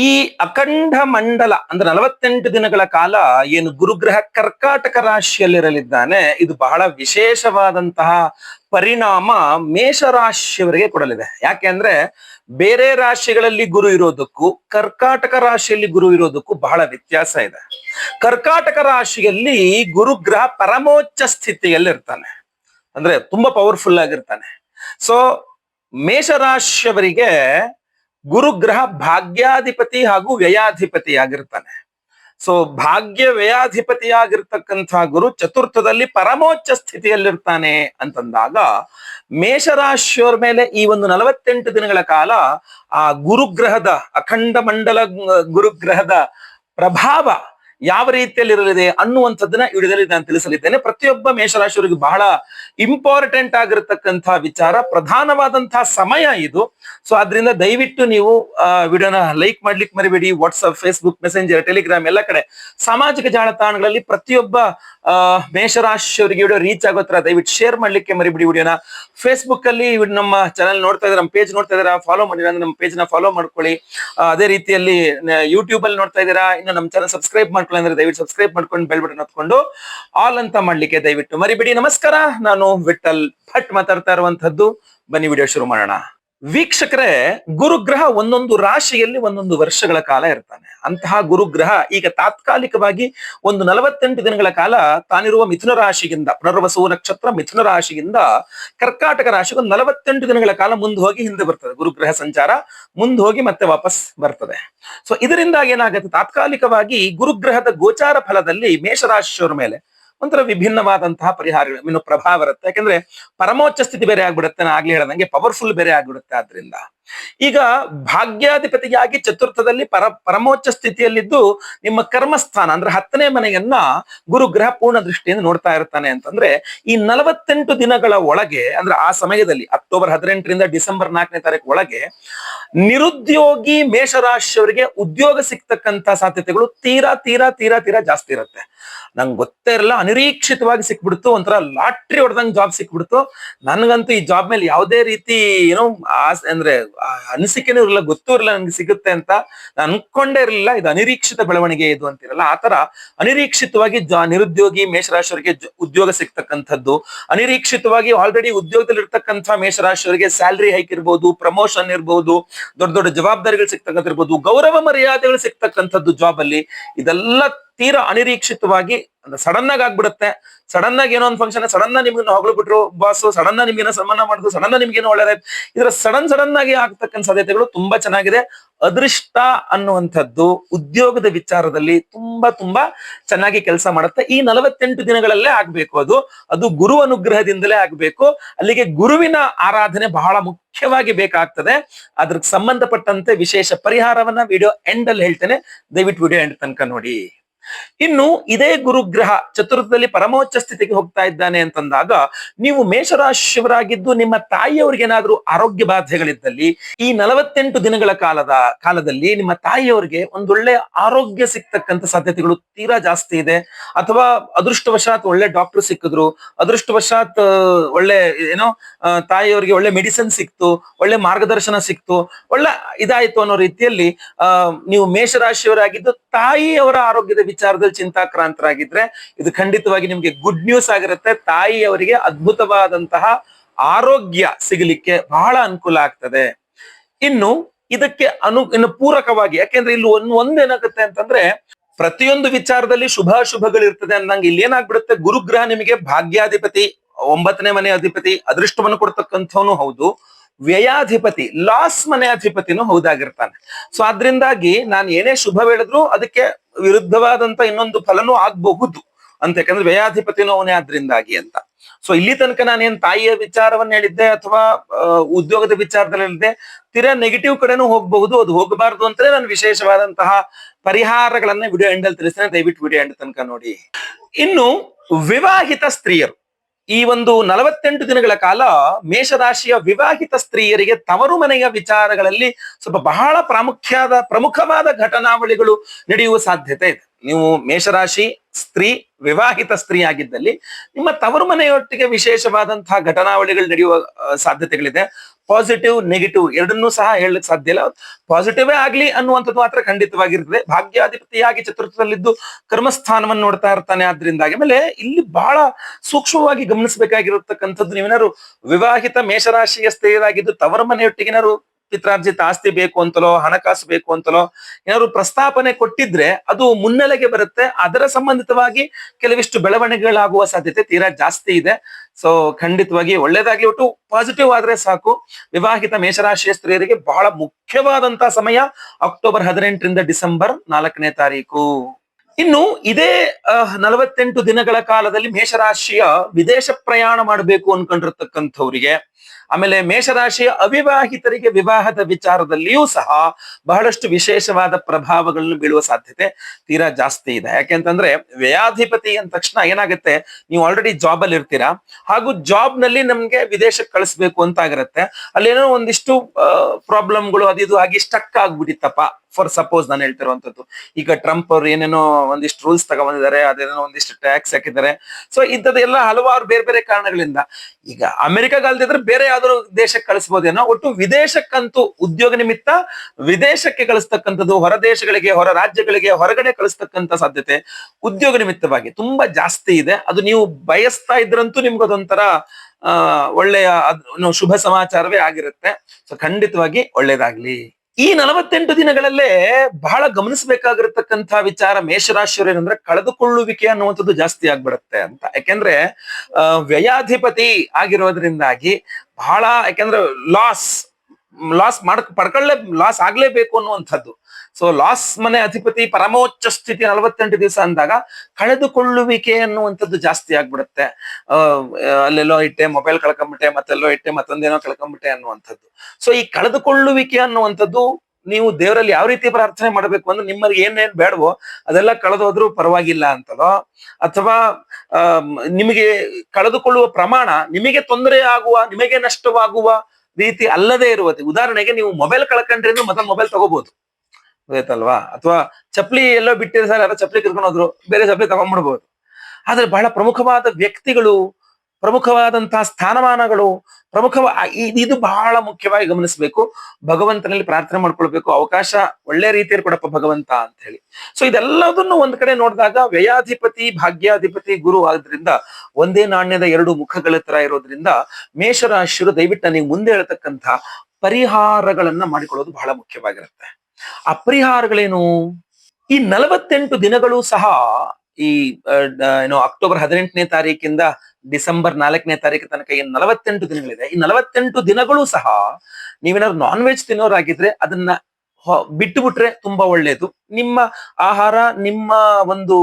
ಈ ಅಖಂಡ ಮಂಡಲ ಅಂದ್ರೆ ನಲವತ್ತೆಂಟು ದಿನಗಳ ಕಾಲ ಏನು ಗುರುಗ್ರಹ ಕರ್ಕಾಟಕ ರಾಶಿಯಲ್ಲಿರಲಿದ್ದಾನೆ, ಇದು ಬಹಳ ವಿಶೇಷವಾದಂತಹ ಪರಿಣಾಮ ಮೇಷರಾಶಿಯವರಿಗೆ ಕೊಡಲಿದೆ. ಯಾಕೆಂದ್ರೆ ಬೇರೆ ರಾಶಿಗಳಲ್ಲಿ ಗುರು ಇರೋದಕ್ಕೂ ಕರ್ಕಾಟಕ ರಾಶಿಯಲ್ಲಿ ಗುರು ಇರೋದಕ್ಕೂ ಬಹಳ ವ್ಯತ್ಯಾಸ ಇದೆ. ಕರ್ಕಾಟಕ ರಾಶಿಯಲ್ಲಿ ಗುರುಗ್ರಹ ಪರಮೋಚ್ಚ ಸ್ಥಿತಿಯಲ್ಲಿ ಇರ್ತಾನೆ ಅಂದ್ರೆ ತುಂಬಾ ಪವರ್ಫುಲ್ ಆಗಿರ್ತಾನೆ. ಸೊ ಮೇಷರಾಶಿಯವರಿಗೆ ಗುರುಗ್ರಹ ಭಾಗ್ಯಾಧಿಪತಿ ಹಾಗೂ ವ್ಯಯಾಧಿಪತಿ ಆಗಿರ್ತಾನೆ. ಸೊ ಭಾಗ್ಯ ವ್ಯಯಾಧಿಪತಿ ಆಗಿರ್ತಕ್ಕಂತಹ ಗುರು ಚತುರ್ಥದಲ್ಲಿ ಪರಮೋಚ್ಚ ಸ್ಥಿತಿಯಲ್ಲಿರ್ತಾನೆ ಅಂತಂದಾಗ ಮೇಷರಾಶಿಯವರ ಮೇಲೆ ಈ ಒಂದು ನಲವತ್ತೆಂಟು ದಿನಗಳ ಕಾಲ ಆ ಗುರುಗ್ರಹದ ಅಖಂಡ ಮಂಡಲ, ಗುರುಗ್ರಹದ ಪ್ರಭಾವ ಯಾವ ರೀತಿಯಲ್ಲಿ ಇರಲಿದೆ ಅನ್ನುವಂಥದ್ದನ್ನ ಈ ವಿಡಿಯೋದಲ್ಲಿ ನಾನು ತಿಳಿಸಲಿದ್ದೇನೆ. ಪ್ರತಿಯೊಬ್ಬ ಮೇಷರಾಶಿಯವರಿಗೆ ಬಹಳ ಇಂಪಾರ್ಟೆಂಟ್ ಆಗಿರತಕ್ಕಂತಹ ವಿಚಾರ ಪ್ರಧಾನವಾದಂತಹ ಸಮಯ ಇದು. ಸೊ ಅದರಿಂದ ದಯವಿಟ್ಟು ನೀವು ವಿಡಿಯೋನ ಲೈಕ್ ಮಾಡ್ಲಿಕ್ಕೆ ಮರಿಬೇಡಿ. ವಾಟ್ಸ್ಆಪ್ ಫೇಸ್ಬುಕ್ ಮೆಸೆಂಜರ್ ಟೆಲಿಗ್ರಾಮ್ ಎಲ್ಲ ಕಡೆ ಸಾಮಾಜಿಕ ಜಾಲತಾಣಗಳಲ್ಲಿ ಪ್ರತಿಯೊಬ್ಬ ಮೇಷರಾಶಿಯವರಿಗೆ ವಿಡಿಯೋ ರೀಚ್ ಆಗೋ ತರ ದಯವಿಟ್ಟು ಶೇರ್ ಮಾಡ್ಲಿಕ್ಕೆ ಮರಿಬಿಡಿ ವಿಡಿಯೋನ. ಫೇಸ್ಬುಕ್ ಅಲ್ಲಿ ನಮ್ಮ ಚಾನಲ್ ನೋಡ್ತಾ ಇದ್ದಾರೆ, ನಮ್ಮ ಪೇಜ್ ನೋಡ್ತಾ ಇದ್ದೀರಾ ಫಾಲೋ ಮಾಡಿದ್ರೆ ನಮ್ಮ ಪೇಜ್ನ ಫಾಲೋ ಮಾಡ್ಕೊಳ್ಳಿ. ಅದೇ ರೀತಿಯಲ್ಲಿ ಯೂಟ್ಯೂಬ್ ಅಲ್ಲಿ ನೋಡ್ತಾ ಇದ್ದೀರಾ, ಇನ್ನು ನಮ್ಮ ಚಾನಲ್ ಸಬ್ಸ್ಕ್ರೈಬ್ ಮಾಡ್ಕೊಳ್ಳಿ. ಅಂದ್ರೆ ದಯವಿಟ್ಟು ಸಬ್ಸ್ಕ್ರೈಬ್ ಮಾಡ್ಕೊಂಡು ಬೆಲ್ ಬಟನ್ ಹತ್ಕೊಂಡು ಆಲ್ ಅಂತ ಮಾಡ್ಲಿಕ್ಕೆ ದಯವಿಟ್ಟು ಮರಿಬಿಡಿ. ನಮಸ್ಕಾರ. ನಾನು ವಿಠಲ್ ಭಟ್ ಮಾತಾಡ್ತಾ ಇರುವಂತದ್ದು ಬನ್ನಿ ವಿಡಿಯೋ ಶುರು ಮಾಡೋಣ. ವೀಕ್ಷಕರೇ, ಗುರುಗ್ರಹ ಒಂದೊಂದು ರಾಶಿಯಲ್ಲಿ ಒಂದೊಂದು ವರ್ಷಗಳ ಕಾಲ ಇರ್ತಾನೆ. ಅಂತಹ ಗುರುಗ್ರಹ ಈಗ ತಾತ್ಕಾಲಿಕವಾಗಿ ಒಂದು ನಲವತ್ತೆಂಟು ದಿನಗಳ ಕಾಲ ತಾನಿರುವ ಮಿಥುನ ರಾಶಿಯಿಂದ, ಪುನರ್ವಸು ನಕ್ಷತ್ರ ಮಿಥುನ ರಾಶಿಯಿಂದ ಕರ್ಕಾಟಕ ರಾಶಿಗೆ ಒಂದು ನಲವತ್ತೆಂಟು ದಿನಗಳ ಕಾಲ ಮುಂದೆ ಹೋಗಿ ಹಿಂದೆ ಬರ್ತದೆ. ಗುರುಗ್ರಹ ಸಂಚಾರ ಮುಂದೆ ಹೋಗಿ ಮತ್ತೆ ವಾಪಸ್ ಬರ್ತದೆ. ಸೊ ಇದರಿಂದ ಏನಾಗುತ್ತೆ? ತಾತ್ಕಾಲಿಕವಾಗಿ ಗುರುಗ್ರಹದ ಗೋಚಾರ ಫಲದಲ್ಲಿ ಮೇಷರಾಶಿಯವರ ಮೇಲೆ ಒಂಥರ ವಿಭಿನ್ನವಾದಂತಹ ಪರಿಹಾರಗಳು ಇನ್ನು ಪ್ರಭಾವ ಇರುತ್ತೆ ಯಾಕಂದ್ರೆ ಪರಮೋಚ್ಚ ಸ್ಥಿತಿ ಬೇರೆ ಆಗ್ಬಿಡುತ್ತೆ ನಾ ಆಗ್ಲೇ ಹೇಳ್ದಂಗೆ ಪವರ್ಫುಲ್ ಬೇರೆ ಆಗ್ಬಿಡುತ್ತೆ ಆದ್ರಿಂದ. ಈಗ ಭಾಗ್ಯಾಧಿಪತಿಯಾಗಿ ಚತುರ್ಥದಲ್ಲಿ ಪರ, ಪರಮೋಚ್ಚ ಸ್ಥಿತಿಯಲ್ಲಿದ್ದು ನಿಮ್ಮ ಕರ್ಮಸ್ಥಾನ ಅಂದ್ರೆ ಹತ್ತನೇ ಮನೆಯನ್ನ ಗುರುಗ್ರಹ ಪೂರ್ಣ ದೃಷ್ಟಿಯಿಂದ ನೋಡ್ತಾ ಇರ್ತಾನೆ ಅಂತಂದ್ರೆ ಈ ನಲವತ್ತೆಂಟು ದಿನಗಳ ಒಳಗೆ ಅಂದ್ರೆ ಆ ಸಮಯದಲ್ಲಿ ಅಕ್ಟೋಬರ್ ಹದಿನೆಂಟರಿಂದ ಡಿಸೆಂಬರ್ ನಾಲ್ಕನೇ ತಾರೀಕು ಒಳಗೆ ನಿರುದ್ಯೋಗಿ ಮೇಷರಾಶಿಯವರಿಗೆ ಉದ್ಯೋಗ ಸಿಗ್ತಕ್ಕಂತ ಸಾಧ್ಯತೆಗಳು ತೀರಾ ತೀರಾ ತೀರಾ ತೀರಾ ಜಾಸ್ತಿ ಇರುತ್ತೆ. ನಂಗೆ ಗೊತ್ತೇ ಇರಲ್ಲ, ಅನಿರೀಕ್ಷಿತವಾಗಿ ಸಿಕ್ಬಿಡ್ತು, ಒಂಥರ ಲಾಟ್ರಿ ಹೊಡೆದಂಗೆ ಜಾಬ್ ಸಿಕ್ಬಿಡ್ತು. ನನಗಂತೂ ಈ ಜಾಬ್ ಮೇಲೆ ಯಾವುದೇ ರೀತಿ ಏನೋ ಆಸ್ ಅಂದ್ರೆ ಅನಿಸಿಕೆನೂ ಇರಲಿಲ್ಲ ಗೊತ್ತೂ ಇರಲಿಲ್ಲ ನನಗೆ ಸಿಗುತ್ತೆ ಅಂತ ನಾನು ಅನ್ಕೊಂಡೇ ಇರಲಿಲ್ಲ. ಇದು ಅನಿರೀಕ್ಷಿತ ಬೆಳವಣಿಗೆ ಇದು ಅಂತಿರಲ್ಲ. ಆತರ ಅನಿರೀಕ್ಷಿತವಾಗಿ ಜಾ ನಿರುದ್ಯೋಗಿ ಮೇಷರಾಶಿಯವರಿಗೆ ಉದ್ಯೋಗ ಸಿಗ್ತಕ್ಕಂಥದ್ದು, ಅನಿರೀಕ್ಷಿತವಾಗಿ ಆಲ್ರೆಡಿ ಉದ್ಯೋಗದಲ್ಲಿ ಇರ್ತಕ್ಕಂಥ ಮೇಷರಾಶಿಯವರಿಗೆ ಸ್ಯಾಲ್ರಿ ಹೈಕ್ ಇರ್ಬೋದು ಪ್ರಮೋಷನ್ ಇರ್ಬೋದು, ದೊಡ್ಡ ದೊಡ್ಡ ಜವಾಬ್ದಾರಿಗಳು ಸಿಗ್ತಕ್ಕಂಥ ಇರ್ಬೋದು, ಗೌರವ ಮರ್ಯಾದೆಗಳು ಸಿಗ್ತಕ್ಕಂಥದ್ದು ಜಾಬ್ ಅಲ್ಲಿ. ಇದೆಲ್ಲ ತೀರಾ ಅನಿರೀಕ್ಷಿತವಾಗಿ ಸಡನ್ ಆಗಿ ಆಗ್ಬಿಡುತ್ತೆ. ಸಡನ್ ಆಗಿ ಏನೋ ಒಂದು ಫಂಕ್ಷನ್ ಸಡನ್ ನಿಮ್ಗೆ ಹೊಗಳು ಬಿಟ್ರು ಬಾಸ್ ಸಡನ್ ನಿಮ್ಗೆ ಏನೋ ಸನ್ಮಾನ ಮಾಡಿದ್ರು ಸಡನ್ ಆಗಿ ಏನೋ ಒಳ್ಳೆದಾಯ್ತು ಇದರ ಸಡನ್ ಸಡನ್ ಆಗಿ ಆಗ್ತಕ್ಕಂಥ ಸಾಧ್ಯತೆಗಳು ತುಂಬಾ ಚೆನ್ನಾಗಿದೆ. ಅದೃಷ್ಟ ಅನ್ನುವಂಥದ್ದು ಉದ್ಯೋಗದ ವಿಚಾರದಲ್ಲಿ ತುಂಬಾ ತುಂಬಾ ಚೆನ್ನಾಗಿ ಕೆಲಸ ಮಾಡುತ್ತೆ. ಈ ನಲವತ್ತೆಂಟು ದಿನಗಳಲ್ಲೇ ಆಗ್ಬೇಕು ಅದು. ಅದು ಗುರು ಅನುಗ್ರಹದಿಂದಲೇ ಆಗ್ಬೇಕು. ಅಲ್ಲಿಗೆ ಗುರುವಿನ ಆರಾಧನೆ ಬಹಳ ಮುಖ್ಯವಾಗಿ ಬೇಕಾಗ್ತದೆ. ಅದ್ರ ಸಂಬಂಧಪಟ್ಟಂತೆ ವಿಶೇಷ ಪರಿಹಾರವನ್ನ ವಿಡಿಯೋ ಎಂಡ್ ಅಲ್ಲಿ ಹೇಳ್ತೇನೆ. ದಯವಿಟ್ಟು ವಿಡಿಯೋ ಎಂಡ್ ತನಕ ನೋಡಿ. ಇನ್ನು ಇದೇ ಗುರುಗ್ರಹ ಚತುರ್ಥದಲ್ಲಿ ಪರಮೋಚ್ಚ ಸ್ಥಿತಿಗೆ ಹೋಗ್ತಾ ಇದ್ದಾನೆ ಅಂತಂದಾಗ ನೀವು ಮೇಷರಾಶಿಯವರಾಗಿದ್ದು ನಿಮ್ಮ ತಾಯಿಯವರಿಗೆ ಏನಾದರೂ ಆರೋಗ್ಯ ಬಾಧೆಗಳಿದ್ದಲ್ಲಿ ಈ ನಲವತ್ತೆಂಟು ದಿನಗಳ ಕಾಲದ ಕಾಲದಲ್ಲಿ ನಿಮ್ಮ ತಾಯಿಯವರಿಗೆ ಒಂದೊಳ್ಳೆ ಆರೋಗ್ಯ ಸಿಗ್ತಕ್ಕಂಥ ಸಾಧ್ಯತೆಗಳು ತೀರಾ ಜಾಸ್ತಿ ಇದೆ. ಅಥವಾ ಅದೃಷ್ಟವಶಾತ್ ಒಳ್ಳೆ ಡಾಕ್ಟರ್ ಸಿಕ್ಕಿದ್ರು, ಅದೃಷ್ಟವಶಾತ್ ಒಳ್ಳೆ, ಏನೋ ತಾಯಿಯವರಿಗೆ ಒಳ್ಳೆ ಮೆಡಿಸಿನ್ ಸಿಕ್ತು, ಒಳ್ಳೆ ಮಾರ್ಗದರ್ಶನ ಸಿಕ್ತು, ಒಳ್ಳೆ ಇದಾಯ್ತು ಅನ್ನೋ ರೀತಿಯಲ್ಲಿ ನೀವು ಮೇಷರಾಶಿಯವರಾಗಿದ್ದು ತಾಯಿಯವರ ಆರೋಗ್ಯದ ವಿಚಾರದಲ್ಲಿ ಚಿಂತಾಕ್ರಾಂತರಾಗಿದ್ರೆ ಇದು ಖಂಡಿತವಾಗಿ ನಿಮ್ಗೆ ಗುಡ್ ನ್ಯೂಸ್ ಆಗಿರುತ್ತೆ. ತಾಯಿಯವರಿಗೆ ಅದ್ಭುತವಾದಂತಹ ಆರೋಗ್ಯ ಸಿಗಲಿಕ್ಕೆ ಬಹಳ ಅನುಕೂಲ ಆಗ್ತದೆ. ಇನ್ನು ಇದಕ್ಕೆ ಅನು, ಇನ್ನು ಪೂರಕವಾಗಿ, ಯಾಕೆಂದ್ರೆ ಇಲ್ಲಿ ಒಂದ್ ಒಂದೇನಾಗುತ್ತೆ ಅಂತಂದ್ರೆ ಪ್ರತಿಯೊಂದು ವಿಚಾರದಲ್ಲಿ ಶುಭಾಶುಭಗಳು ಇರ್ತದೆ ಅಂದಂಗೆ ಇಲ್ಲಿ ಏನಾಗ್ಬಿಡುತ್ತೆ? ಗುರುಗ್ರಹ ನಿಮಗೆ ಭಾಗ್ಯಾಧಿಪತಿ, ಒಂಬತ್ತನೇ ಮನೆ ಅಧಿಪತಿ, ಅದೃಷ್ಟವನ್ನು ಕೊಡ್ತಕ್ಕಂಥವನು ಹೌದು. ವ್ಯಯಾಧಿಪತಿ ಲಾಸ್ ಮನೆ ಅಧಿಪತಿನೂ ಹೌದಾಗಿರ್ತಾನೆ. ಸೊ ಅದರಿಂದಾಗಿ ನಾನು ಏನೇ ಶುಭ ಹೇಳಿದ್ರು ಅದಕ್ಕೆ ವಿರುದ್ಧವಾದಂತ ಇನ್ನೊಂದು ಫಲನೂ ಆಗಬಹುದು. ಅಂತ ಯಾಕಂದ್ರೆ ವ್ಯಯಾಧಿಪತಿನೂ ಅವನೇ ಆದ್ರಿಂದಾಗಿ ಅಂತ. ಸೊ ಇಲ್ಲಿ ತನಕ ನಾನೇನ್ ತಾಯಿಯ ವಿಚಾರವನ್ನ ಹೇಳಿದ್ದೆ ಅಥವಾ ಉದ್ಯೋಗದ ವಿಚಾರದಲ್ಲಿ ಹೇಳಿದ್ದೆ ತೀರಾ ನೆಗೆಟಿವ್ ಕಡೆನೂ ಹೋಗಬಹುದು, ಅದು ಹೋಗಬಾರದು ಅಂತಲೇ ನಾನು ವಿಶೇಷವಾದಂತಹ ಪರಿಹಾರಗಳನ್ನ ವಿಡಿಯೋ ಎಂಡಲ್ಲಿ ತಿಳಿಸ್ತೇನೆ. ದಯವಿಟ್ಟು ವಿಡಿಯೋ ಎಂಡ್ ತನಕ ನೋಡಿ. ಇನ್ನು ವಿವಾಹಿತ ಸ್ತ್ರೀಯರು. ಈ ಒಂದು ನಲವತ್ತೆಂಟು ದಿನಗಳ ಕಾಲ ಮೇಷರಾಶಿಯ ವಿವಾಹಿತ ಸ್ತ್ರೀಯರಿಗೆ ತವರು ಮನೆಯ ವಿಚಾರಗಳಲ್ಲಿ ಸ್ವಲ್ಪ ಬಹಳ ಪ್ರಾಮುಖ್ಯದ ಪ್ರಮುಖವಾದ ಘಟನಾವಳಿಗಳು ನಡೆಯುವ ಸಾಧ್ಯತೆ ಇದೆ. ನೀವು ಮೇಷರಾಶಿ ಸ್ತ್ರೀ, ವಿವಾಹಿತ ಸ್ತ್ರೀ ಆಗಿದ್ದಲ್ಲಿ ನಿಮ್ಮ ತವರು ಮನೆಯೊಟ್ಟಿಗೆ ವಿಶೇಷವಾದಂತಹ ಘಟನಾವಳಿಗಳು ನಡೆಯುವ ಸಾಧ್ಯತೆಗಳಿದೆ. ಪಾಸಿಟಿವ್ ನೆಗೆಟಿವ್ ಎರಡನ್ನೂ ಸಹ ಹೇಳಕ್ ಸಾಧ್ಯ ಇಲ್ಲ. ಪಾಸಿಟಿವ್ ಆಗ್ಲಿ ಅನ್ನುವಂಥದ್ದು ಮಾತ್ರ ಖಂಡಿತವಾಗಿರ್ತದೆ. ಭಾಗ್ಯಾಧಿಪತಿಯಾಗಿ ಚತುರ್ಥದಲ್ಲಿದ್ದು ಕರ್ಮಸ್ಥಾನವನ್ನು ನೋಡ್ತಾ ಇರ್ತಾನೆ ಆದ್ರಿಂದ ಆಮೇಲೆ ಇಲ್ಲಿ ಬಹಳ ಸೂಕ್ಷ್ಮವಾಗಿ ಗಮನಿಸಬೇಕಾಗಿರತಕ್ಕಂಥದ್ದು ನೀವೇನಾದ್ರು ವಿವಾಹಿತ ಮೇಷರಾಶಿಯ ಸ್ಥೇಯರಾಗಿದ್ದು ತವರ ಮನೆಯೊಟ್ಟಿಗೆ ಏನಾದ್ರು ಪಿತ್ರಾರ್ಜಿತ ಆಸ್ತಿ ಬೇಕು ಅಂತಲೋ, ಹಣಕಾಸು ಬೇಕು ಅಂತಲೋ ಏನಾದ್ರು ಪ್ರಸ್ತಾಪನೆ ಕೊಟ್ಟಿದ್ರೆ ಅದು ಮುನ್ನೆಲೆಗೆ ಬರುತ್ತೆ. ಅದರ ಸಂಬಂಧಿತವಾಗಿ ಕೆಲವಿಷ್ಟು ಬೆಳವಣಿಗೆಗಳಾಗುವ ಸಾಧ್ಯತೆ ತೀರಾ ಜಾಸ್ತಿ ಇದೆ. ಸೊ ಖಂಡಿತವಾಗಿ ಒಳ್ಳೇದಾಗ್ಲಿ, ಒಟ್ಟು ಪಾಸಿಟಿವ್ ಆದ್ರೆ ಸಾಕು. ವಿವಾಹಿತ ಮೇಷರಾಶಿಯ ಸ್ತ್ರೀಯರಿಗೆ ಬಹಳ ಮುಖ್ಯವಾದಂತಹ ಸಮಯ ಅಕ್ಟೋಬರ್ ಹದಿನೆಂಟರಿಂದ ಡಿಸೆಂಬರ್ ನಾಲ್ಕನೇ ತಾರೀಕು. ಇನ್ನು ಇದೇ ನಲವತ್ತೆಂಟು ದಿನಗಳ ಕಾಲದಲ್ಲಿ ಮೇಷರಾಶಿಯ ವಿದೇಶ ಪ್ರಯಾಣ ಮಾಡಬೇಕು ಅನ್ಕೊಂಡಿರ್ತಕ್ಕಂಥವ್ರಿಗೆ ಆಮೇಲೆ ಮೇಷರಾಶಿಯ ಅವಿವಾಹಿತರಿಗೆ ವಿವಾಹದ ವಿಚಾರದಲ್ಲಿಯೂ ಸಹ ಬಹಳಷ್ಟು ವಿಶೇಷವಾದ ಪ್ರಭಾವಗಳನ್ನು ಬೀಳುವ ಸಾಧ್ಯತೆ ತೀರಾ ಜಾಸ್ತಿ ಇದೆ. ಯಾಕೆಂತಂದ್ರೆ ವ್ಯಯಾಧಿಪತಿ ಅಂದ ತಕ್ಷಣ ಏನಾಗುತ್ತೆ? ನೀವು ಆಲ್ರೆಡಿ ಜಾಬ್ ಅಲ್ಲಿ ಇರ್ತೀರಾ? ಹಾಗೂ ಜಾಬ್ನಲ್ಲಿ ನಮ್ಗೆ ವಿದೇಶಕ್ಕೆ ಕಳಿಸ್ಬೇಕು ಅಂತ ಆಗಿರುತ್ತೆ. ಅಲ್ಲೇನೋ ಒಂದಿಷ್ಟು ಪ್ರಾಬ್ಲಮ್ಗಳು ಅದು ಇದು ಆಗಿ ಸ್ಟಕ್ ಆಗ್ಬಿಟ್ಟಿತ್ತಪ್ಪ. ಫಾರ್ ಸಪೋಸ್ ನಾನು ಹೇಳ್ತಿರುವಂತದ್ದು ಈಗ ಟ್ರಂಪ್ ಅವ್ರು ಏನೇನೋ ಒಂದಿಷ್ಟು ರೂಲ್ಸ್ ತಗೊಂಡಿದ್ದಾರೆ, ಅದೇನೋ ಒಂದಿಷ್ಟು ಟ್ಯಾಕ್ಸ್ ಹಾಕಿದ್ದಾರೆ. ಸೊ ಇಂಥದ್ದೆಲ್ಲ ಹಲವಾರು ಬೇರೆ ಬೇರೆ ಕಾರಣಗಳಿಂದ ಈಗ ಅಮೆರಿಕಾಗಲ್ದಿದ್ರೆ ಬೇರೆ ಯಾವ್ದಾದ್ರು ದೇಶಕ್ಕೆ ಕಳಿಸ್ಬೋದೇನೋ, ಒಟ್ಟು ವಿದೇಶಕ್ಕಂತೂ ಉದ್ಯೋಗ ನಿಮಿತ್ತ ವಿದೇಶಕ್ಕೆ ಕಳಿಸ್ತಕ್ಕಂಥದ್ದು, ಹೊರ ದೇಶಗಳಿಗೆ, ಹೊರ ರಾಜ್ಯಗಳಿಗೆ ಹೊರಗಡೆ ಕಳಿಸ್ತಕ್ಕಂಥ ಸಾಧ್ಯತೆ ಉದ್ಯೋಗ ನಿಮಿತ್ತವಾಗಿ ತುಂಬಾ ಜಾಸ್ತಿ ಇದೆ. ಅದು ನೀವು ಬಯಸ್ತಾ ಇದ್ರಂತೂ ನಿಮ್ಗೆ ಅದೊಂಥರ, ಆ, ಒಳ್ಳೆಯ ಶುಭ ಸಮಾಚಾರವೇ ಆಗಿರುತ್ತೆ. ಸೊ ಖಂಡಿತವಾಗಿ ಒಳ್ಳೇದಾಗ್ಲಿ. ಈ ನಲವತ್ತೆಂಟು ದಿನಗಳಲ್ಲೇ ಬಹಳ ಗಮನಿಸಬೇಕಾಗಿರತಕ್ಕಂಥ ವಿಚಾರ ಮೇಷರಾಶಿಯವರು ಏನಂದ್ರೆ ಕಳೆದುಕೊಳ್ಳುವಿಕೆ ಅನ್ನುವಂಥದ್ದು ಜಾಸ್ತಿ ಆಗ್ಬಿಡುತ್ತೆ ಅಂತ. ಯಾಕೆಂದ್ರೆ ವ್ಯಯಾಧಿಪತಿ ಆಗಿರೋದ್ರಿಂದಾಗಿ ಬಹಳ ಯಾಕೆಂದ್ರೆ ಲಾಸ್ ಲಾಸ್ ಮಾಡ್ ಪಡ್ಕೊಳ್ಳೇ ಲಾಸ್ ಆಗ್ಲೇಬೇಕು ಅನ್ನುವಂಥದ್ದು. ಸೊ ಲಾಸ್ ಮನೆ ಅಧಿಪತಿ ಪರಮೋಚ್ಚ ಸ್ಥಿತಿ ನಲವತ್ತೆಂಟು ದಿವಸ ಅಂದಾಗ ಕಳೆದುಕೊಳ್ಳುವಿಕೆ ಅನ್ನುವಂಥದ್ದು ಜಾಸ್ತಿ ಆಗ್ಬಿಡುತ್ತೆ. ಅಲ್ಲೆಲ್ಲೋ ಇಟ್ಟೆ ಮೊಬೈಲ್ ಕಳ್ಕೊಂಬಿಟ್ಟೆ, ಮತ್ತೆಲ್ಲೋ ಇಟ್ಟೆ, ಮತ್ತೊಂದೇನೋ ಕಳ್ಕೊಂಬಿಟ್ಟೆ ಅನ್ನುವಂಥದ್ದು. ಸೊ ಈ ಕಳೆದುಕೊಳ್ಳುವಿಕೆ ಅನ್ನುವಂಥದ್ದು ನೀವು ದೇವರಲ್ಲಿ ಯಾವ ರೀತಿ ಪ್ರಾರ್ಥನೆ ಮಾಡಬೇಕು ಅಂದ್ರೆ ನಿಮ್ಮಲ್ಲಿ ಏನೇನ್ ಬೇಡವೋ ಅದೆಲ್ಲ ಕಳೆದೋದ್ರೂ ಪರವಾಗಿಲ್ಲ ಅಂತಲೋ? ಅಥವಾ ನಿಮಗೆ ಕಳೆದುಕೊಳ್ಳುವ ಪ್ರಮಾಣ ನಿಮಗೆ ತೊಂದರೆ ಆಗುವ, ನಿಮಗೆ ನಷ್ಟವಾಗುವ ರೀತಿ ಅಲ್ಲದೆ ಇರುವುದು ಉದಾಹರಣೆಗೆ ನೀವು ಮೊಬೈಲ್ ಕಳ್ಕೊಂಡ್ರೆ ಅಂದ್ರೆ ಮೊಬೈಲ್ ತಗೋಬಹುದು ಗೊತ್ತಾಯ್ತಲ್ವಾ? ಅಥವಾ ಚಪ್ಲಿ ಎಲ್ಲೋ ಬಿಟ್ಟಿದ್ರೆ ಸರ್, ಯಾರೋ ಚಪ್ಲಿ ಕಿತ್ಕೊಂಡು ಹೋದ್ರು, ಬೇರೆ ಚಪ್ಲಿ ತಗೊಂಡ್ಬಿಡ್ಬೋದು ಆದ್ರೆ ಬಹಳ ಪ್ರಮುಖವಾದ ವ್ಯಕ್ತಿಗಳು ಪ್ರಮುಖವಾದಂತಹ ಸ್ಥಾನಮಾನಗಳು ಪ್ರಮುಖ ಇದು ಬಹಳ ಮುಖ್ಯವಾಗಿ ಗಮನಿಸಬೇಕು. ಭಗವಂತನಲ್ಲಿ ಪ್ರಾರ್ಥನೆ ಮಾಡ್ಕೊಳ್ಬೇಕು. ಅವಕಾಶ ಒಳ್ಳೆ ರೀತಿಯಲ್ಲಿ ಕೊಡಪ್ಪ ಭಗವಂತ ಅಂತ ಹೇಳಿ ಸೊ ಇದೆಲ್ಲದನ್ನು ಒಂದ್ ಕಡೆ ನೋಡಿದಾಗ ವ್ಯಯಾಧಿಪತಿ, ಭಾಗ್ಯಾಧಿಪತಿ ಗುರು ಆದ್ರಿಂದ, ಒಂದೇ ನಾಣ್ಯದ ಎರಡು ಮುಖಗಳ ತರ ಇರೋದ್ರಿಂದ, ಮೇಷರಾಶಿಯರು ದಯವಿಟ್ಟು ನನಗೆ ಮುಂದೆ ಹೇಳ್ತಕ್ಕಂಥ ಪರಿಹಾರಗಳನ್ನ ಮಾಡಿಕೊಳ್ಳೋದು ಬಹಳ ಮುಖ್ಯವಾಗಿರುತ್ತೆ. ಆ ಪರಿಹಾರಗಳೇನು ಈ ನಲವತ್ತೆಂಟು ದಿನಗಳು ಸಹ ಈ ಏನೋ ಅಕ್ಟೋಬರ್ ಹದಿನೆಂಟನೇ ತಾರೀಕಿಂದ ಡಿಸೆಂಬರ್ ನಾಲ್ಕನೇ ತಾರೀಕು ತನಕ ಏನ್ ನಲವತ್ತೆಂಟು ದಿನಗಳಿದೆ. ಈ ನಲವತ್ತೆಂಟು ದಿನಗಳು ಸಹ ನೀವೇನಾದ್ರು ನಾನ್ ವೆಜ್ ತಿನ್ನೋರಾಗಿದ್ರೆ ಅದನ್ನ ಬಿಟ್ಟು ಬಿಟ್ರೆ ತುಂಬಾ ಒಳ್ಳೇದು. ನಿಮ್ಮ ಆಹಾರ, ನಿಮ್ಮ ಒಂದು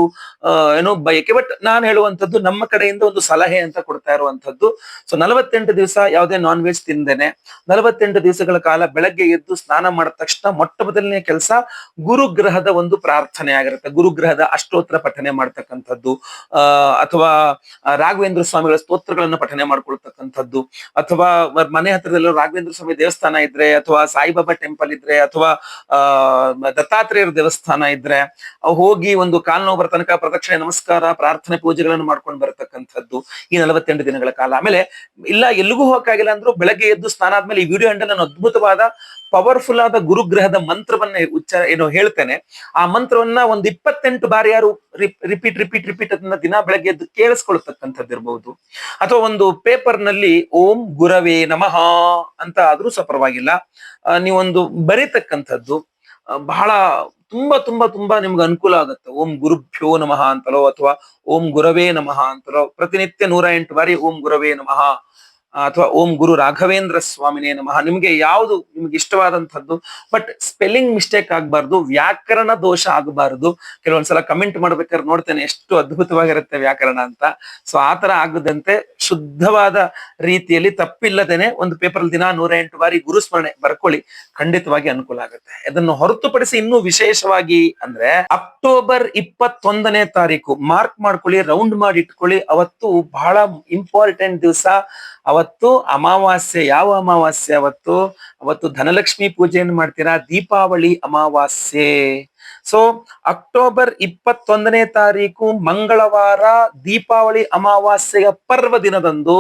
ಏನೋ ಬಯಕೆ. ಬಟ್ ನಾನು ಹೇಳುವಂತದ್ದು ನಮ್ಮ ಕಡೆಯಿಂದ ಒಂದು ಸಲಹೆ ಅಂತ ಕೊಡ್ತಾ ಇರುವಂತದ್ದು ಸೊ ನಲವತ್ತೆಂಟು ದಿವಸ ಯಾವುದೇ ನಾನ್ ವೆಜ್ ತಿಂದೇನೆ. ನಲವತ್ತೆಂಟು ದಿವಸಗಳ ಕಾಲ ಬೆಳಗ್ಗೆ ಎದ್ದು ಸ್ನಾನ ಮಾಡಿದ ತಕ್ಷಣ ಮೊಟ್ಟ ಮೊದಲನೇ ಕೆಲಸ ಗುರುಗ್ರಹದ ಒಂದು ಪ್ರಾರ್ಥನೆ ಆಗಿರುತ್ತೆ. ಗುರುಗ್ರಹದ ಅಷ್ಟೋತ್ತರ ಪಠನೆ ಮಾಡ್ತಕ್ಕಂಥದ್ದು. ಅಥವಾ ರಾಘವೇಂದ್ರ ಸ್ವಾಮಿಗಳ ಸ್ತೋತ್ರಗಳನ್ನು ಪಠನೆ ಮಾಡ್ಕೊಳ್ತಕ್ಕಂಥದ್ದು. ಅಥವಾ ಮನೆ ಹತ್ರದಲ್ಲೂ ರಾಘವೇಂದ್ರ ಸ್ವಾಮಿ ದೇವಸ್ಥಾನ ಇದ್ರೆ, ಅಥವಾ ಸಾಯಿಬಾಬಾ ಟೆಂಪಲ್ ಇದ್ರೆ, ಅಥವಾ ದತ್ತಾತ್ರೇಯರ ದೇವಸ್ಥಾನ ಇದ್ರೆ ಅವ್ ಹೋಗಿ ಒಂದು ಕಾಲ್ ನೋವು ಬರೋ ತನಕ ಪ್ರದಕ್ಷಿಣೆ ನಮಸ್ಕಾರ ಪ್ರಾರ್ಥನೆ ಪೂಜೆಗಳನ್ನು ಮಾಡ್ಕೊಂಡು ಬರತಕ್ಕಂಥದ್ದು ಈ ನಲವತ್ತೆಂಟು ದಿನಗಳ ಕಾಲ. ಆಮೇಲೆ ಇಲ್ಲ ಎಲ್ಲಿಗೂ ಹೋಗಕ್ಕಾಗಿಲ್ಲ ಅಂದ್ರು ಬೆಳಗ್ಗೆ ಎದ್ದು ಸ್ನಾನ ಆದ್ಮೇಲೆ ಈ ವಿಡಿಯೋ ಹಂಡನ್ನು ನಾನು ಅದ್ಭುತವಾದ ಪವರ್ಫುಲ್ ಆದ ಗುರುಗ್ರಹದ ಮಂತ್ರವನ್ನ ಉಚ್ಚಾರ ಏನು ಹೇಳ್ತೇನೆ. ಆ ಮಂತ್ರವನ್ನ ಒಂದು ಇಪ್ಪತ್ತೆಂಟು ಬಾರಿ ಯಾರು ರಿಪೀಟ್ ರಿಪೀಟ್ ರಿಪೀಟ್ ಅದನ್ನ ದಿನ ಬೆಳಗ್ಗೆ ಎದ್ದು ಕೇಳಿಸ್ಕೊಳ್ತಕ್ಕಂಥದ್ದು ಇರಬಹುದು ಅಥವಾ ಒಂದು ಪೇಪರ್ನಲ್ಲಿ ಓಂ ಗುರವೇ ನಮಃ ಅಂತ ಆದ್ರೂ ಸಹ ಪರವಾಗಿಲ್ಲ. ಆ, ನೀವೊಂದು ಬರೀತಕ್ಕಂಥದ್ದು. ಬಹಳ ತುಂಬಾ ತುಂಬಾ ತುಂಬಾ ನಿಮ್ಗೆ ಅನುಕೂಲ ಆಗುತ್ತೆ. ಓಂ ಗುರುಭ್ಯೋ ನಮಃ ಅಂತಲೋ ಅಥವಾ ಓಂ ಗುರವೇ ನಮಃ ಅಂತಲೋ. ಪ್ರತಿನಿತ್ಯ ನೂರ ಎಂಟು ಬಾರಿ ಓಂ ಗುರವೇ ನಮಃ ಅಥವಾ ಓಂ ಗುರು ರಾಘವೇಂದ್ರ ಸ್ವಾಮಿನೇ ನಮಃ. ನಿಮ್ಗೆ ಯಾವುದು ನಿಮ್ಗೆ ಇಷ್ಟವಾದಂಥದ್ದು? ಬಟ್ ಸ್ಪೆಲ್ಲಿಂಗ್ ಮಿಸ್ಟೇಕ್ ಆಗಬಾರ್ದು, ವ್ಯಾಕರಣ ದೋಷ ಆಗಬಾರ್ದು. ಕೆಲವೊಂದ್ಸಲ ಕಮೆಂಟ್ ಮಾಡ್ಬೇಕಾದ್ರೆ ನೋಡ್ತೇನೆ, ಎಷ್ಟು ಅದ್ಭುತವಾಗಿರುತ್ತೆ ವ್ಯಾಕರಣ ಅಂತ. ಸೊ ಆತರ ಆಗದಂತೆ ಶುದ್ಧವಾದ ರೀತಿಯಲ್ಲಿ ತಪ್ಪಿಲ್ಲದೇನೆ ಒಂದು ಪೇಪರ್ ದಿನ ನೂರ ಎಂಟು ಬಾರಿ ಗುರುಸ್ಮರಣೆ ಬರ್ಕೊಳ್ಳಿ. ಖಂಡಿತವಾಗಿ ಅನುಕೂಲ ಆಗುತ್ತೆ. ಅದನ್ನು ಹೊರತುಪಡಿಸಿ ಇನ್ನೂ ವಿಶೇಷವಾಗಿ ಅಂದ್ರೆ ಅಕ್ಟೋಬರ್ ಇಪ್ಪತ್ತೊಂದನೇ ತಾರೀಕು ಮಾರ್ಕ್ ಮಾಡ್ಕೊಳ್ಳಿ, ರೌಂಡ್ ಮಾಡಿ ಇಟ್ಕೊಳ್ಳಿ. ಅವತ್ತು ಬಹಳ ಇಂಪಾರ್ಟೆಂಟ್ ದಿವಸ. ಅವತ್ತು ಅಮಾವಾಸ್ಯೆ, ಯಾವ ಅಮಾವಾಸ್ಯೆ ಅವತ್ತು? ಅವತ್ತು ಧನಲಕ್ಷ್ಮಿ ಪೂಜೆಯನ್ನು ಮಾಡ್ತೀರಾ? ದೀಪಾವಳಿ ಅಮಾವಾಸ್ಯೆ. ಸೊ ಅಕ್ಟೋಬರ್ ಇಪ್ಪತ್ತೊಂದನೇ ತಾರೀಕು ಮಂಗಳವಾರ ದೀಪಾವಳಿ ಅಮಾವಾಸ್ಯೆಯ ಪರ್ವ ದಿನದಂದು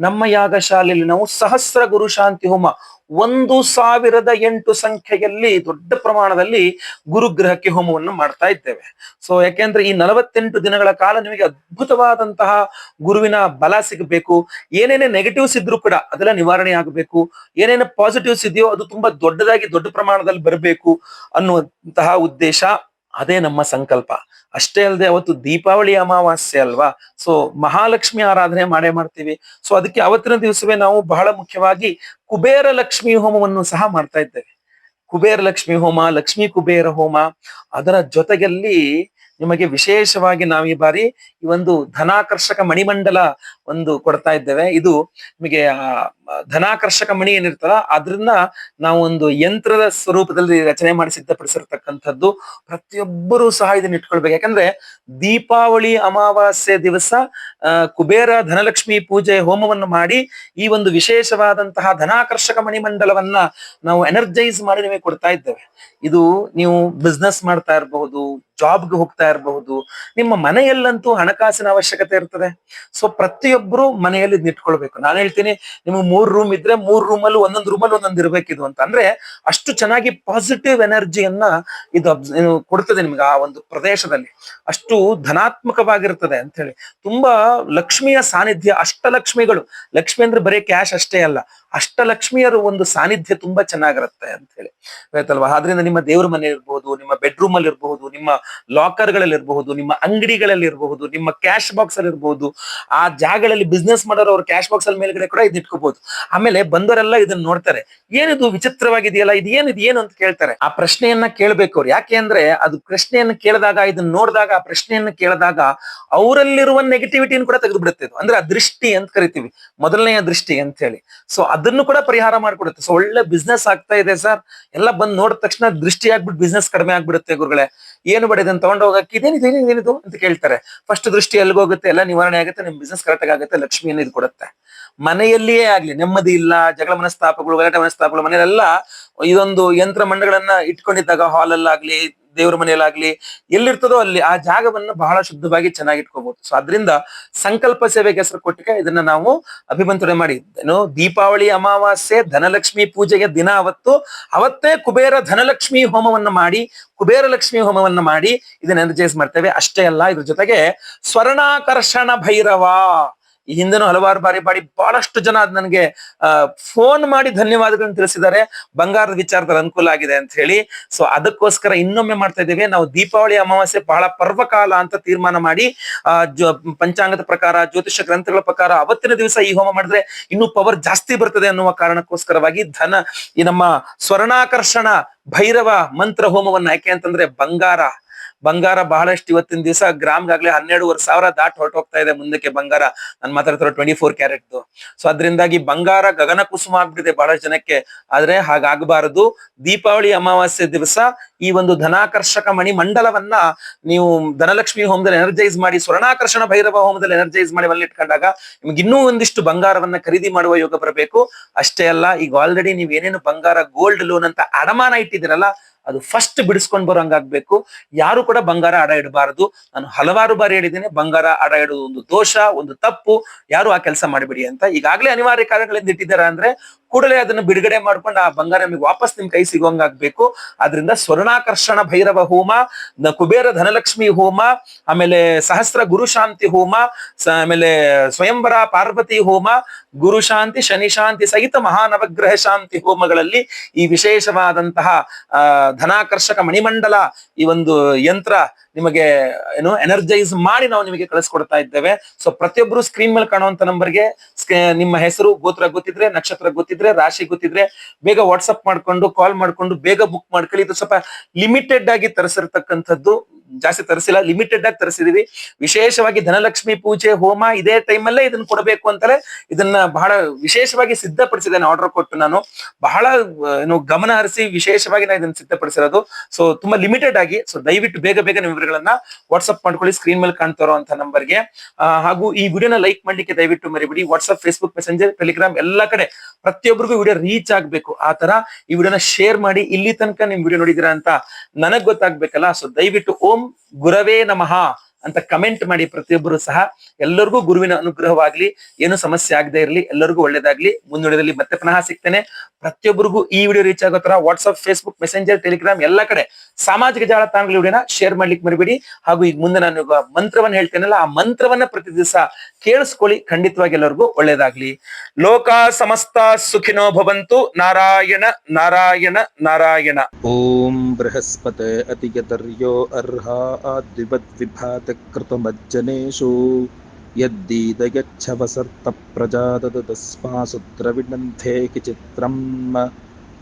ನಮ್ಮ ಯಾಗಶಾಲೆಯಲ್ಲಿ ನಾವು ಸಹಸ್ರ ಗುರು ಶಾಂತಿ ಹೋಮ ಒಂದು ಸಾವಿರದ ಎಂಟು ಸಂಖ್ಯೆಯಲ್ಲಿ ದೊಡ್ಡ ಪ್ರಮಾಣದಲ್ಲಿ ಗುರುಗ್ರಹಕ್ಕೆ ಹೋಮವನ್ನು ಮಾಡ್ತಾ ಇದ್ದೇವೆ. ಸೊ ಯಾಕೆಂದ್ರೆ ಈ ನಲವತ್ತೆಂಟು ದಿನಗಳ ಕಾಲ ನಿಮಗೆ ಅದ್ಭುತವಾದಂತಹ ಗುರುವಿನ ಬಲ ಸಿಗಬೇಕು. ಏನೇನೇ ನೆಗೆಟಿವ್ಸ್ ಇದ್ರೂ ಕೂಡ ಅದೆಲ್ಲ ನಿವಾರಣೆ ಆಗಬೇಕು. ಏನೇನು ಪಾಸಿಟಿವ್ಸ್ ಇದೆಯೋ ಅದು ತುಂಬಾ ದೊಡ್ಡದಾಗಿ ದೊಡ್ಡ ಪ್ರಮಾಣದಲ್ಲಿ ಬರಬೇಕು ಅನ್ನುವಂತಹ ಉದ್ದೇಶ ಅದೇ ನಮ್ಮ ಸಂಕಲ್ಪ. ಅಷ್ಟೇ ಅಲ್ಲದೆ ಅವತ್ತು ದೀಪಾವಳಿ ಅಮಾವಾಸ್ಯೆ ಅಲ್ವಾ? ಸೊ ಮಹಾಲಕ್ಷ್ಮಿ ಆರಾಧನೆ ಮಾಡೇ ಮಾಡ್ತೀವಿ. ಸೊ ಅದಕ್ಕೆ ಅವತ್ತಿನ ದಿವಸವೇ ನಾವು ಬಹಳ ಮುಖ್ಯವಾಗಿ ಕುಬೇರ ಲಕ್ಷ್ಮಿ ಹೋಮವನ್ನು ಸಹ ಮಾಡ್ತಾ ಇದ್ದೇವೆ. ಕುಬೇರ ಲಕ್ಷ್ಮಿ ಹೋಮ, ಲಕ್ಷ್ಮೀ ಕುಬೇರ ಹೋಮ, ಅದರ ಜೊತೆಯಲ್ಲಿ ನಿಮಗೆ ವಿಶೇಷವಾಗಿ ನಾವು ಈ ಬಾರಿ ಈ ಒಂದು ಧನಾಕರ್ಷಕ ಮಣಿಮಂಡಲ ಒಂದು ಕೊಡ್ತಾ ಇದ್ದೇವೆ. ಇದು ನಿಮಗೆ ಧನಾಕರ್ಷಕ ಮಣಿ ಏನಿರ್ತಲ್ಲ ಅದನ್ನ ನಾವು ಒಂದು ಯಂತ್ರದ ಸ್ವರೂಪದಲ್ಲಿ ರಚನೆ ಮಾಡಿ ಸಿದ್ಧಪಡಿಸಿರ್ತಕ್ಕಂಥದ್ದು. ಪ್ರತಿಯೊಬ್ಬರೂ ಸಹ ಇದನ್ನ ಇಟ್ಕೊಳ್ಬೇಕು. ಯಾಕಂದ್ರೆ ದೀಪಾವಳಿ ಅಮಾವಾಸ್ಯೆ ದಿವಸ ಕುಬೇರ ಧನಲಕ್ಷ್ಮಿ ಪೂಜೆ ಹೋಮವನ್ನು ಮಾಡಿ ಈ ಒಂದು ವಿಶೇಷವಾದಂತಹ ಧನಾಕರ್ಷಕ ಮಣಿಮಂಡಲವನ್ನ ನಾವು ಎನರ್ಜೈಸ್ ಮಾಡಿ ನಿಮಗೆ ಕೊಡ್ತಾ ಇದ್ದೇವೆ. ಇದು ನೀವು ಬಿಸ್ನೆಸ್ ಮಾಡ್ತಾ ಇರಬಹುದು, ಜಾಬ್ಗೆ ಹೋಗ್ತಾ ಇರಬಹುದು, ನಿಮ್ಮ ಮನೆಯಲ್ಲಂತೂ ಹಣಕಾಸಿನ ಅವಶ್ಯಕತೆ ಇರ್ತದೆ. ಸೊ, ಪ್ರತಿಯೊಬ್ಬರು ಮನೆಯಲ್ಲಿ ಇಟ್ಕೊಳ್ಬೇಕು. ನಾನು ಹೇಳ್ತೀನಿ, ನಿಮ್ಗೆ ಮೂರ್ ರೂಮ್ ಇದ್ರೆ ಮೂರ್ ರೂಮ್ ಅಲ್ಲಿ ಒಂದೊಂದು ರೂಮಲ್ಲಿ ಒಂದೊಂದು ಇರ್ಬೇಕಿದು ಅಂತ. ಅಂದ್ರೆ ಅಷ್ಟು ಚೆನ್ನಾಗಿ ಪಾಸಿಟಿವ್ ಎನರ್ಜಿಯನ್ನ ಇದು ಕೊಡ್ತದೆ ನಿಮ್ಗೆ ಆ ಒಂದು ಪ್ರದೇಶದಲ್ಲಿ. ಅಷ್ಟು ಧನಾತ್ಮಕವಾಗಿರ್ತದೆ ಅಂತ ಹೇಳಿ. ತುಂಬಾ ಲಕ್ಷ್ಮಿಯ ಸಾನ್ನಿಧ್ಯ, ಅಷ್ಟಲಕ್ಷ್ಮಿಗಳು. ಲಕ್ಷ್ಮಿ ಅಂದ್ರೆ ಬರೀ ಕ್ಯಾಶ್ ಅಷ್ಟೇ ಅಲ್ಲ. ಅಷ್ಟಲಕ್ಷ್ಮಿಯರ ಒಂದು ಸಾನ್ನಿಧ್ಯ ತುಂಬಾ ಚೆನ್ನಾಗಿರುತ್ತೆ ಅಂತ ಹೇಳಿ. ಆಯ್ತಲ್ವಾ ಆದ್ರಿಂದ ನಿಮ್ಮ ದೇವ್ರ ಮನೆ ಇರಬಹುದು ನಿಮ್ಮ ಬೆಡ್ರೂಮ್ ಅಲ್ಲಿ ಇರಬಹುದು ನಿಮ್ಮ ಲಾಕರ್ಗಳಲ್ಲಿ ಇರಬಹುದು, ನಿಮ್ಮ ಅಂಗಡಿಗಳಲ್ಲಿ ಇರಬಹುದು, ನಿಮ್ಮ ಕ್ಯಾಶ್ ಬಾಕ್ಸ್ ಅಲ್ಲಿ ಇರಬಹುದು ಆ ಜಾಗಗಳಲ್ಲಿ ಬಿಸ್ನೆಸ್ ಮಾಡೋರು ಅವ್ರ ಕ್ಯಾಶ್ ಬಾಕ್ಸ್ ಅಲ್ಲಿ ಮೇಲ್ಗಡೆ ಕೂಡ ಇದ್ ಇಟ್ಕೋಬಹುದು. ಆಮೇಲೆ ಬಂದವರೆಲ್ಲ ಇದನ್ನ ನೋಡ್ತಾರೆ. ಏನಿದು ವಿಚಿತ್ರವಾಗಿದೆಯಲ್ಲ, ಇದು ಏನು ಅಂತ ಕೇಳ್ತಾರೆ. ಆ ಪ್ರಶ್ನೆಯನ್ನ ಕೇಳ್ಬೇಕು ಅವ್ರು. ಯಾಕೆ ಅಂದ್ರೆ ಅದು ಪ್ರಶ್ನೆಯನ್ನ ಕೇಳಿದಾಗ, ಇದನ್ನ ನೋಡಿದಾಗ, ಆ ಪ್ರಶ್ನೆಯನ್ನ ಕೇಳಿದಾಗ ಅವರಲ್ಲಿರುವ ನೆಗೆಟಿವಿಟಿಯನ್ನು ಕೂಡ ತೆಗೆದು ಬಿಡುತ್ತೆ ಅಂದ್ರೆ ಆ ದೃಷ್ಟಿ ಅಂತ ಕರಿತೀವಿ. ಮೊದಲನೆಯ ದೃಷ್ಟಿ ಅಂತ ಹೇಳಿ. ಸೊ ಅದನ್ನು ಕೂಡ ಪರಿಹಾರ ಮಾಡ್ಕೊಡುತ್ತೆ. ಸೊ ಒಳ್ಳೆ ಬಿಸ್ನೆಸ್ ಆಗ್ತಾ ಇದೆ ಸರ್. ಎಲ್ಲ ಬಂದ್ ನೋಡಿದ ತಕ್ಷಣ ದೃಷ್ಟಿ ಆಗ್ಬಿಟ್ಟು ಬಿಸ್ನೆಸ್ ಕಡಿಮೆ ಆಗ್ಬಿಡುತ್ತೆ ಗುರುಗಳೇ. ಏನು ಬೇಡ ಇದನ್ನ ತಗೊಂಡು ಹೋಗಕ್ಕೆ ಇದೇನಿದು ಏನಿದು ಏನಿದು ಅಂತ ಕೇಳ್ತಾರೆ. ಫಸ್ಟ್ ದೃಷ್ಟಿ ಎಲ್ಗೋಗುತ್ತೆ ಎಲ್ಲ ನಿವಾರಣೆ ಆಗುತ್ತೆ ನಿಮ್ ಬಿಸ್ನೆಸ್ ಕರೆಕ್ಟ್ ಆಗುತ್ತೆ, ಲಕ್ಷ್ಮಿಯನ್ನು ಇದು ಕೊಡುತ್ತೆ. ಮನೆಯಲ್ಲಿಯೇ ಆಗ್ಲಿ, ನೆಮ್ಮದಿ ಇಲ್ಲ, ಜಗಳ ಮನಸ್ತಾಪಗಳು, ಗಲಾಟೆ ಮನಸ್ತಾಪಗಳು, ಮನೆಯಲ್ಲೆಲ್ಲ ಇದೊಂದು ಯಂತ್ರ ಮಂಡಗಳನ್ನ ಇಟ್ಕೊಂಡಿದ್ದಾಗ ಹಾಲ್ ಅಲ್ಲಾಗ್ಲಿ ದೇವ್ರ ಮನೆಯಲ್ಲಾಗ್ಲಿ ಎಲ್ಲಿರ್ತದೋ ಅಲ್ಲಿ ಆ ಜಾಗವನ್ನ ಬಹಳ ಶುದ್ಧವಾಗಿ ಚೆನ್ನಾಗಿ ಇಟ್ಕೋಬಹುದು ಸೊ ಅದರಿಂದ ಸಂಕಲ್ಪ ಸೇವೆಗೆ ಹೆಸರು ಕೊಟ್ಟಿಗೆ ಇದನ್ನ ನಾವು ಅಭಿಮಂತ್ರಣೆ ಮಾಡಿ ಏನು ದೀಪಾವಳಿ, ಅಮಾವಾಸ್ಯೆ, ಧನಲಕ್ಷ್ಮಿ ಪೂಜೆಗೆ ದಿನ ಅವತ್ತು ಅವತ್ತೇ ಕುಬೇರ ಧನಲಕ್ಷ್ಮಿ ಹೋಮವನ್ನ ಮಾಡಿ, ಕುಬೇರ ಲಕ್ಷ್ಮಿ ಹೋಮವನ್ನ ಮಾಡಿ ಇದನ್ನ ಎನರ್ಜೈಸ್ ಮಾಡ್ತೇವೆ. ಅಷ್ಟೇ ಅಲ್ಲ, ಇದ್ರ ಜೊತೆಗೆ ಸ್ವರ್ಣಾಕರ್ಷಣ ಭೈರವ. ಈ ಹಿಂದೆನೂ ಹಲವಾರು ಬಾರಿ ಬಾರಿ ಬಹಳಷ್ಟು ಜನ ಅದ್ ನನಗೆ ಫೋನ್ ಮಾಡಿ ಧನ್ಯವಾದಗಳನ್ನ ತಿಳಿಸಿದ್ದಾರೆ. ಬಂಗಾರದ ವಿಚಾರದಲ್ಲಿ ಅನುಕೂಲ ಆಗಿದೆ ಅಂತ ಹೇಳಿ. ಸೊ ಅದಕ್ಕೋಸ್ಕರ ಇನ್ನೊಮ್ಮೆ ಮಾಡ್ತಾ ಇದ್ದೇವೆ. ನಾವು ದೀಪಾವಳಿ ಅಮಾವಾಸ್ಯೆ ಬಹಳ ಪರ್ವಕಾಲ ಅಂತ ತೀರ್ಮಾನ ಮಾಡಿ ಪಂಚಾಂಗದ ಪ್ರಕಾರ ಜ್ಯೋತಿಷ ಗ್ರಂಥಗಳ ಪ್ರಕಾರ ಅವತ್ತಿನ ದಿವಸ ಈ ಹೋಮ ಮಾಡಿದ್ರೆ ಇನ್ನೂ ಪವರ್ ಜಾಸ್ತಿ ಬರ್ತದೆ ಅನ್ನುವ ಕಾರಣಕ್ಕೋಸ್ಕರವಾಗಿ ಧನ, ಈ ನಮ್ಮ ಸ್ವರ್ಣಾಕರ್ಷಣ ಭೈರವ ಮಂತ್ರ ಹೋಮವನ್ನ ಯಾಕೆ ಅಂತಂದ್ರೆ ಬಂಗಾರ. ಬಂಗಾರ ಬಹಳಷ್ಟು ಇವತ್ತಿನ ದಿವಸ ಗ್ರಾಮ್ಗಾಗ್ಲೇ ಹನ್ನೆರಡುವರೆ ಸಾವಿರ ದಾಟ್ ಹೊರಟೋಗ್ತಾ ಇದೆ ಮುಂದಕ್ಕೆ ಬಂಗಾರ. ನಾನು ಮಾತಾಡ್ತಿರೋ ಟ್ವೆಂಟಿ ಫೋರ್ ಕ್ಯಾರೆಟ್ದು. ಸೊ ಅದರಿಂದಾಗಿ ಬಂಗಾರ ಗಗನ ಕುಸುಮ ಆಗ್ಬಿಟ್ಟಿದೆ ಬಹಳಷ್ಟು ಜನಕ್ಕೆ. ಆದ್ರೆ ಹಾಗಾಗಬಾರದು. ದೀಪಾವಳಿ ಅಮಾವಾಸ್ಯೆ ದಿವಸ ಈ ಒಂದು ಧನಾಕರ್ಷಕ ಮಣಿ ಮಂಡಲವನ್ನ ನೀವು ಧನಲಕ್ಷ್ಮಿ ಹೋಮದಲ್ಲಿ ಎನರ್ಜೈಸ್ ಮಾಡಿ, ಸ್ವರ್ಣಾಕರ್ಷಣ ಭೈರವ ಹೋಮದಲ್ಲಿ ಎನರ್ಜೈಸ್ ಮಾಡಿ ಮಲ್ಲಿ ಇಟ್ಕೊಂಡಾಗ ನಿಮ್ಗೆ ಇನ್ನೂ ಒಂದಿಷ್ಟು ಬಂಗಾರವನ್ನ ಖರೀದಿ ಮಾಡುವ ಯೋಗ ಬರಬೇಕು. ಅಷ್ಟೇ ಅಲ್ಲ, ಈಗ ಆಲ್ರೆಡಿ ನೀವ್ ಏನೇನು ಬಂಗಾರ ಗೋಲ್ಡ್ ಲೋನ್ ಅಂತ ಅಡಮಾನ ಇಟ್ಟಿದ್ದೀರಲ್ಲ ಅದು ಫಸ್ಟ್ ಬಿಡಿಸ್ಕೊಂಡ್ ಬರೋಂಗಾಗ್ಬೇಕು. ಯಾರು ಕೂಡ ಬಂಗಾರ ಅಡ ಇಡಬಾರದು. ನಾನು ಹಲವಾರು ಬಾರಿ ಹೇಳಿದ್ದೀನಿ, ಬಂಗಾರ ಅಡ ಇಡೋದು ಒಂದು ದೋಷ, ಒಂದು ತಪ್ಪು. ಯಾರು ಆ ಕೆಲಸ ಮಾಡಬೇಡಿ ಅಂತ. ಈಗಾಗಲೇ ಅನಿವಾರ್ಯ ಕಾರ್ಯಗಳಿಂದ ಇಟ್ಟಿದ್ದಾರೆ ಅಂದ್ರೆ ಕೂಡಲೇ ಅದನ್ನು ಬಿಡುಗಡೆ ಮಾಡ್ಕೊಂಡು ಆ ಬಂಗಾರ ನಿಮಗೆ ವಾಪಸ್ ನಿಮ್ ಕೈ ಸಿಗೋಂಗಾಗ್ಬೇಕು ಅದರಿಂದ ಸ್ವರ್ಣಾಕರ್ಷಣ ಭೈರವ ಹೋಮ ಕುಬೇರ ಧನಲಕ್ಷ್ಮಿ ಹೋಮ, ಆಮೇಲೆ ಸಹಸ್ರ ಗುರು ಶಾಂತಿ ಹೋಮ ಆಮೇಲೆ ಸ್ವಯಂವರ ಪಾರ್ವತಿ ಹೋಮ, ಗುರು ಶಾಂತಿ, ಶನಿ ಶಾಂತಿ ಸಹಿತ ಮಹಾನವಗ್ರಹ ಶಾಂತಿ ಹೋಮಗಳಲ್ಲಿ ಈ ವಿಶೇಷವಾದಂತಹ ಧನಾಕರ್ಷಕ ಮಣಿಮಂಡಲ ಈ ಒಂದು ಯಂತ್ರ ನಿಮಗೆ, ಏನು ಎನರ್ಜೈಸ್ ಮಾಡಿ ನಾವು ನಿಮಗೆ ಕಳಿಸ್ಕೊಡ್ತಾ ಇದ್ದೇವೆ. ಸೊ ಪ್ರತಿಯೊಬ್ಬರು ಸ್ಕ್ರೀನ್ ಮೇಲೆ ಕಾಣುವಂತ ನಂಬರ್ಗೆ ನಿಮ್ಮ ಹೆಸರು, ಗೋತ್ರ ಗೊತ್ತಿದ್ರೆ ನಕ್ಷತ್ರ ಗೊತ್ತಿದ್ರೆ ರಾಶಿ ಗೊತ್ತಿದ್ರೆ ಬೇಗ ವಾಟ್ಸಪ್ ಮಾಡ್ಕೊಂಡು ಕಾಲ್ ಮಾಡ್ಕೊಂಡು, ಬೇಗ ಬುಕ್ ಮಾಡ್ಕೊಳ್ಳಿ. ಇದು ಸ್ವಲ್ಪ ಲಿಮಿಟೆಡ್ ಆಗಿ ತರಿಸಿರ್ತಕ್ಕಂಥದ್ದು. ಜಾಸ್ತಿ ತರಿಸಿಲ್ಲ ಲಿಮಿಟೆಡ್ ಆಗಿ ತರಿಸಿದೀವಿ. ವಿಶೇಷವಾಗಿ ಧನಲಕ್ಷ್ಮಿ ಪೂಜೆ, ಹೋಮ ಇದೇ ಅಲ್ಲೇ ಇದನ್ನ ಕೊಡಬೇಕು ಅಂತಲೇ ಇದನ್ನ ಬಹಳ ವಿಶೇಷವಾಗಿ ಸಿದ್ಧಪಡಿಸಿದ್ದೇನೆ ಆರ್ಡರ್ ಕೊಟ್ಟು ನಾನು. ಬಹಳ ಏನು ಗಮನ ಹರಿಸಿ ವಿಶೇಷವಾಗಿ ನಾನು ಇದನ್ನ ಸಿದ್ಧಪಡಿಸಿರೋದು. ಸೊ ತುಂಬಾ ಲಿಮಿಟೆಡ್ ಆಗಿ ಸೊ ದಯವಿಟ್ಟು ಬೇಗ ಬೇಗ ನಿಮ್ಮ ವಿವರಗಳನ್ನ ವಾಟ್ಸ್ಆಪ್ ಮಾಡ್ಕೊಳ್ಳಿ ಸ್ಕ್ರೀನ್ ಮೇಲೆ ಕಾಣ್ತಾ ಇರುವಂತ ನಂಬರ್ಗೆ. ಹಾಗೂ ಈ ವಿಡಿಯೋನ ಲೈಕ್ ಮಾಡ್ಲಿಕ್ಕೆ ದಯವಿಟ್ಟು ಮರಿಬಿಡಿ. ವಾಟ್ಸ್ಆಪ್ ಫೇಸ್ಬುಕ್ ಮೆಸೆಂಜರ್ ಟೆಲಿಗ್ರಾಮ್ ಎಲ್ಲಾ ಕಡೆ ಪ್ರತಿಯೊಬ್ಬರಿಗೂ ವಿಡಿಯೋ ರೀಚ್ ಆಗ್ಬೇಕು. ಆ ತರ ಈ ವಿಡಿಯೋನ ಶೇರ್ ಮಾಡಿ ಇಲ್ಲಿ ತನಕ ನಿಮ್ ವಿಡಿಯೋ ನೋಡಿದಿರ ಅಂತ ನನಗ್ ಗೊತ್ತಾಗ್ಬೇಕಲ್ಲ. ಸೊ ದಯವಿಟ್ಟು ಓಂ ಗುರವೇ ನಮಃ ಅಂತ ಕಮೆಂಟ್ ಮಾಡಿ ಪ್ರತಿಯೊಬ್ಬರು ಸಹ ಎಲ್ಲರಿಗೂ ಗುರುವಿನ ಅನುಗ್ರಹವಾಗ್ಲಿ, ಏನು ಸಮಸ್ಯೆ ಆಗದೆ ಇರಲಿ, ಎಲ್ಲರಿಗೂ ಒಳ್ಳೇದಾಗ್ಲಿ. ಮುಂದುವರಿದಲ್ಲಿ ಮತ್ತೆ ಪುನಃ ಸಿಗ್ತೇನೆ. ಪ್ರತಿಯೊಬ್ಬರಿಗೂ ಈ ವಿಡಿಯೋ ರೀಚ್ ಆಗೋ ತರ ವಾಟ್ಸ್ಆಪ್ ಫೇಸ್ಬುಕ್ ಮೆಸೆಂಜರ್ ಟೆಲಿಗ್ರಾಮ್ ಎಲ್ಲ ಕಡೆ ಸಾಮಾಜಿಕ ಜಾಲತಾಣಗಳ ವಿಡಿಯೋನ ಶೇರ್ ಮಾಡ್ಲಿಕ್ಕೆ ಮರಿಬೇಡಿ. ಹಾಗೂ ಈಗ ಮುಂದೆ ನಾನು ಮಂತ್ರವನ್ನು ಹೇಳ್ತೇನಲ್ಲ, ಆ ಮಂತ್ರವನ್ನ ಪ್ರತಿ ದಿವಸ ಕೇಳಿಸ್ಕೊಳ್ಳಿ. ಖಂಡಿತವಾಗಿ ಎಲ್ಲರಿಗೂ ಒಳ್ಳೇದಾಗ್ಲಿ. ಲೋಕ ಸಮಸ್ತ ಸುಖಿನೋ ಭವಂತು. ನಾರಾಯಣ ನಾರಾಯಣ ನಾರಾಯಣ. ಓಂ ಬೃಹಸ್ಪತೆ ಅತಿಗತರ್ಯೋ ಅರ್ಹ ಆದ್ವಿಪದ್ ವಿಭಾಗ अतियतर्यो अर्हा आद्विवद्विभातकृतमज्जनेषु यद्दीदयच्छवसर्तप्रजाददस्मासुद्रविणन्थे चित्रम्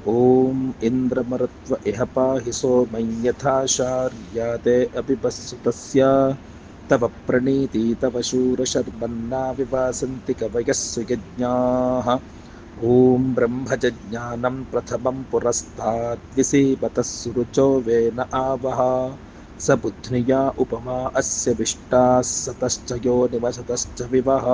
ॐ इन्द्रमरुत्व इह पाहि सोमं यथाशार्याते अपि पश्यतस्य तव प्रणीति तव शूरशर्मन्ना विवासन्ति कवयः सुयज्ञाः ॐ ब्रह्मजज्ञानं प्रथमं पुरस्ताद्विसीवतः सुरुचो वेन आवह स बुध्निया उपमा अस्य विष्टा सतश्च यो निवसतश्च विवः